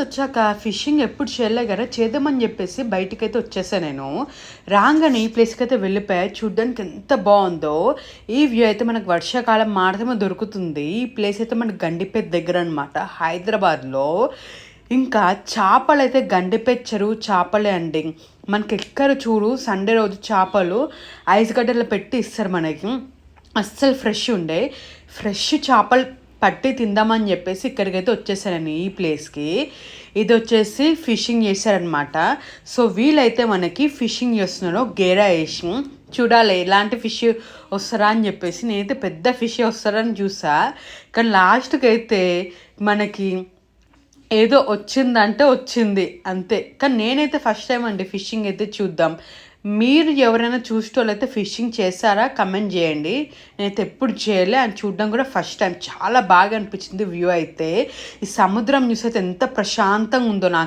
వచ్చాక ఫిషింగ్ ఎప్పుడు చేయలే కదా చేద్దామని చెప్పేసి బయటికైతే వచ్చేసా నేను. రాగానే ఈ ప్లేస్కి అయితే వెళ్ళిపోయా. చూడ్డానికి ఎంత బాగుందో. ఈ వ్యూ అయితే మనకు వర్షాకాలం మాత్రమే దొరుకుతుంది. ఈ ప్లేస్ అయితే మనకు గండిపేట దగ్గర అనమాట హైదరాబాద్లో. ఇంకా చేపలు అయితే గండిపేట చెరువు చేపలే అండి. మనకి ఎక్కడ చూడు సండే రోజు చేపలు ఐస్ గడ్డలు పెట్టి ఇస్తారు మనకి. అస్సలు ఫ్రెష్ ఉండే. ఫ్రెష్ చేపలు పట్టి తిందామని చెప్పేసి ఇక్కడికైతే వచ్చేసానండి ఈ ప్లేస్కి. ఇది వచ్చేసి ఫిషింగ్ చేశారనమాట సో వీలైతే మనకి ఫిషింగ్ చేస్తున్నారు గేరా వేసి చూడాలి ఎలాంటి ఫిష్ వస్తారా అని చెప్పేసి నేనైతే పెద్ద ఫిష్ వస్తారని చూసా. కానీ లాస్ట్కి అయితే మనకి ఏదో వచ్చిందంటే వచ్చింది అంతే. కానీ నేనైతే ఫస్ట్ టైం అండి ఫిషింగ్ అయితే చూద్దాం. మీరు ఎవరైనా చూసేటోళ్ళైతే ఫిషింగ్ చేశారా కమెంట్ చేయండి. నేనైతే ఎప్పుడు చేయలే. అని చూడడం కూడా ఫస్ట్ టైం. చాలా బాగా అనిపించింది వ్యూ అయితే. ఈ సముద్రం చూసి అయితే ఎంత ప్రశాంతంగా ఉందో నాకు.